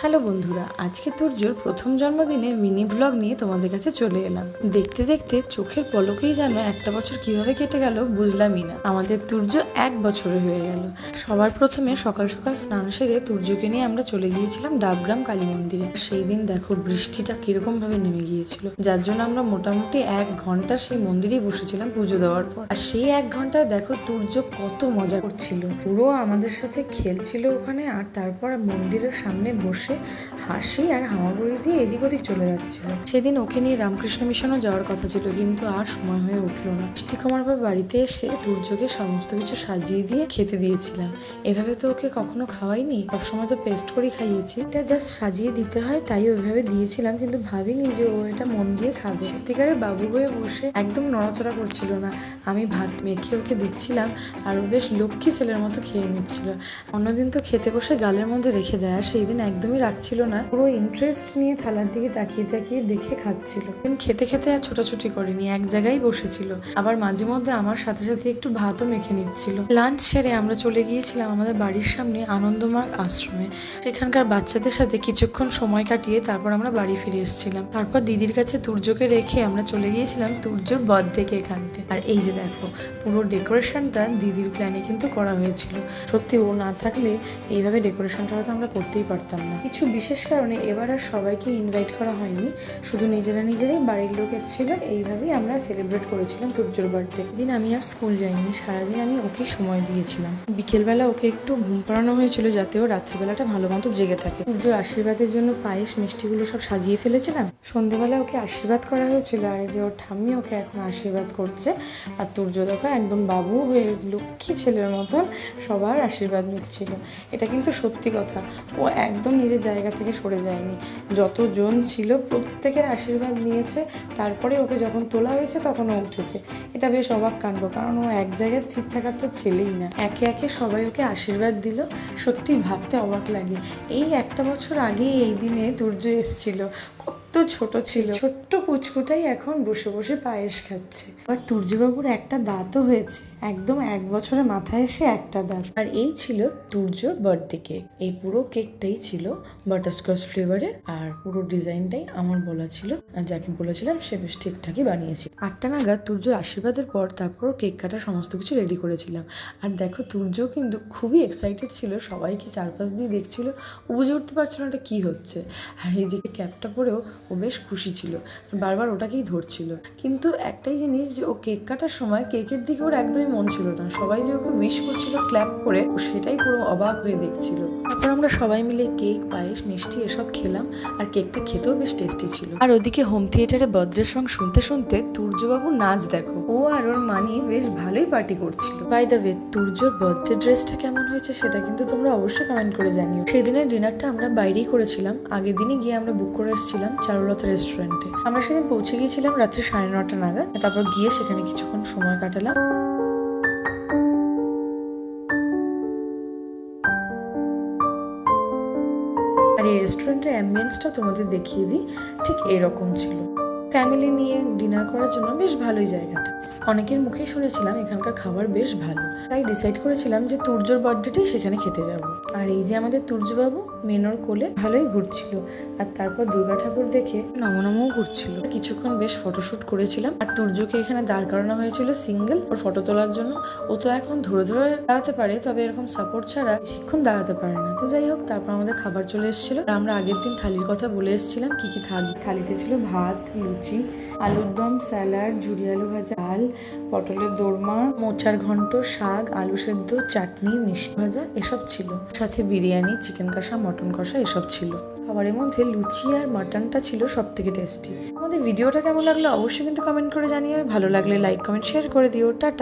Hello বন্ধুরা, আজকে তুর্যর প্রথম জন্মদিনের মিনি ব্লগ নিয়ে তোমাদের কাছে চলে এলাম। দেখতে দেখতে চোখের পলকেই যেন একটা বছর কীভাবে কেটে গেল বুঝলামই না। আমাদের তুর্য এক বছরে হয়ে গেল। সবার প্রথমে সকাল সকাল স্নান সেরে তুর্যকে নিয়ে আমরা চলে গিয়েছিলাম ডাবগ্রাম কালী মন্দিরে। সেই দিন দেখো বৃষ্টিটা কীরকম ভাবে নেমে গিয়েছিল। যার জন্য আমরা মোটামুটি এক ঘণ্টা সেই মন্দিরেই বসেছিলাম পুজো দেওয়ার পর। আর সেই এক ঘন্টায় দেখো তুর্য কত মজা করছিল। পুরো আমাদের সাথে খেলছিল ওখানে আর তারপর মন্দিরের সামনে বসে হাসি আর হামাগুড়ি দিয়ে এদিক ওদিক চলে যাচ্ছিল। সেদিন ওকে নিয়ে রামকৃষ্ণ মিশনও যাওয়ার কথা ছিল, কিন্তু আর সময় হয়ে উঠল না। কমার পর বাড়িতে এসে দুর্যোগে সমস্ত কিছু সাজিয়ে দিয়ে খেতে দিয়েছিলাম। এভাবে তো ওকে কখনো খাওয়াইনি, সবসময় তো পেস্ট করে খাইয়েছি। এটা জাস্ট সাজিয়ে দিতে হয়, তাই ওইভাবে দিয়েছিলাম, কিন্তু ভাবিনি যে ও এটা মন দিয়ে খাবে। সত্যিকারের বাবু হয়ে বসে একদম নড়াচড়া করছিল না। আমি ভাত মেখে ওকে দিচ্ছিলাম আর ও বেশ লক্ষ্মী ছেলের মতো খেয়ে নিচ্ছিল। অন্যদিন তো খেতে বসে গালের মধ্যে রেখে দেয়, আর সেই দিন একদমই রাখছিল না। পুরো ইন্টারেস্ট নিয়ে থালার দিকে তাকিয়ে তাকিয়ে দেখে খাচ্ছিল। খেতে খেতে আর ছোটাছুটি করেনি, এক জায়গায় বসেছিল। আবার মাঝে মধ্যে আমার সাথে সাথে একটু ভাতও মেখে নিচ্ছিল। লাঞ্চ সেরে আমরা চলে গিয়েছিলাম আমাদের বাড়ির সামনে আনন্দমার্গ আশ্রমে। সেখানকার বাচ্চাদের সাথে কিছুক্ষণ সময় কাটিয়ে তারপর আমরা বাড়ি ফিরে এসেছিলাম। তারপর দিদির কাছে তুর্যকে রেখে আমরা চলে গিয়েছিলাম তুর্যর বার্থডে কেক আনতে। আর এই যে দেখো, পুরো ডেকোরেশনটা দিদির প্ল্যানে কিন্তু করা হয়েছিল। সত্যি ও না থাকলে এইভাবে ডেকোরেশনটা হয়তো আমরা করতেই পারতাম না। কিছু বিশেষ কারণে এবার আর সবাইকে ইনভাইট করা হয়নি। শুধু নিজেরা নিজেরাই বাড়ির লোক এসেছিল, এইভাবেই আমরা সেলিব্রেট করেছিলাম তুর্যর বার্থডে দিন আমি আর স্কুল যাইনি, সারাদিন আমি ওকে সময় দিয়েছিলাম। বিকেলবেলা ওকে একটু ঘুম পাড়ানো হয়েছিল যাতে ও রাত্রিবেলাটা ভালো মতো জেগে থাকে। সূর্যর আশীর্বাদের জন্য পায়েস, মিষ্টিগুলো সব সাজিয়ে ফেলেছিলাম। সন্ধেবেলা ওকে আশীর্বাদ করা হয়েছিল, আর যে ওর ঠাম্মি ওকে এখন আশীর্বাদ করছে। আর তুর্য দেখো, একদম বাবু হয়ে লক্ষ্মী ছেলের মতন সবার আশীর্বাদ নিচ্ছিল। এটা কিন্তু সত্যি কথা। ও একদম নিজের জায়গা থেকে সরে যায়নি। যতজন ছিল প্রত্যেকের আশীর্বাদ নিয়েছে, তারপরে ওকে যখন তোলা হয়েছে তখন ও উঠেছে। এটা বেশ অবাক কাণ্ড, কারণ ও এক জায়গায় স্থির থাকার তো ছেলেই না। একে একে সবাই ওকে আশীর্বাদ দিল, সত্যি ভাবতে অবাক লাগে। এই একটা বছর আগে এই দিনে তুর্য এসেছিল, কত ছোট ছিল। ছোট্ট পুচকুটাই এখন বসে বসে পায়েস খাচ্ছে। আর তুর্যবাবুর একটা দাঁতও হয়েছে। একদম এক বছরে মাথায় এসে একটা দাঁত। আর এই ছিল তুর্যর বার্থডে কেক এই পুরো কেকটাই ছিল বাটারস্কচ ফ্লেভারের আর পুরো ডিজাইনটাই আমার বলা ছিল যাকে বলেছিলাম সে বেশ ঠিকঠাকই বানিয়েছি আটটা নাগাদ তুর্য আশীর্বাদের পর তারপর কেক কাটা সমস্ত কিছু রেডি করেছিলাম। আর দেখো, তুর্য কিন্তু খুবই এক্সাইটেড ছিল, সবাইকে চারপাশ দিয়ে দেখছিল, ও বুঝে উঠতে পারছিল না এটা কী হচ্ছে। আর এই যে ক্যাপটা পরেও ও বেশ খুশি ছিল, বারবার ওটাকেই ধরছিল। কিন্তু একটাই জিনিস যে ও কেক কাটার সময় কেকের দিকে ওর একদমই মন ছিল না। সবাই যে ওকে উইশ করছিল ক্ল্যাপ করে, ও সেটাই পুরো অবাক হয়ে দেখছিল। তারপর আমরা সবাই মিলে কেক পায়েস, মিষ্টি এসব খেলাম আর কেকটা খেতেও বেশ টেস্টি ছিল। আর ওদিকে হোম থিয়েটারে বদ্রের সং শুনতে শুনতে তুর্যবাবু নাচ দেখো। ও আর ওর মানি বেশ ভালোই পার্টি করছিল। বাই দ্য ওয়ে তুর্যর বার্থডে ড্রেসটা কেমন হয়েছে সেটা কিন্তু তোমরা অবশ্যই কমেন্ট করে জানিও। সেই দিনের ডিনারটা আমরা বাইরেই করেছিলাম। আগের দিনই গিয়ে আমরা বুক করে এসেছিলাম চারুলতা রেস্টুরেন্টে আমরা সেদিন পৌঁছে গিয়েছিলাম রাত্রি সাড়ে নটা নাগাদ। তারপর গিয়ে সেখানে কিছুক্ষণ সময় কাটালাম। এই রেস্টুরেন্টের অ্যাম্বিয়েন্সটা তোমাদের দেখিয়ে দিই, ঠিক এরকম ছিল। ফ্যামিলি নিয়ে ডিনার করার জন্য বেশ ভালোই জায়গাটা। অনেকের মুখেই শুনেছিলাম এখানকার খাবার বেশ ভালো। তাই ডিসাইড করেছিলাম যে তুর্যর বার্থডেটাই সেখানে খেতে যাব। আর এই যে আমাদের তুর্যবাবু মেনর কোলে ভালোই ঘুরছিল। আর তারপর দুর্গা ঠাকুর দেখে নমনমও ঘুরছিল। কিছুক্ষণ বেশ ফটোশ্যুট করেছিলাম। আর তুর্যকে এখানে দাঁড় করানো হয়েছিল সিঙ্গেল ওর ফটো তোলার জন্য। ও তো এখন ধরে ধরে দাঁড়াতে পারে, তবে এরকম সাপোর্ট ছাড়া বেশিক্ষণ দাঁড়াতে পারে না। তো যাই হোক, তারপর আমাদের খাবার চলে এসেছিল। আমরা আগের দিন থালির কথা বলে এসেছিলাম, কি কি থালি? থালিতে ছিল ভাত, লুচি, আলুর দম, স্যালাড, ঝুরি আলু ভাজা, ডাল পটলের দোরমা, মোচার ঘন্ট, শাক, আলু সেদ্ধ, চাটনি, মিষ্টি ভাজা, এসব ছিল। সাথে বিরিয়ানি, চিকেন কষা, মটন কষা, এসব ছিল। খাবারের মধ্যে লুচি আর মাটনটা ছিল সব থেকে টেস্টি। আমাদের ভিডিওটা কেমন লাগল অবশ্যই কিন্তু কমেন্ট করে জানিয়ে ভালো লাগলে লাইক কমেন্ট শেয়ার করে দিও। টাটা।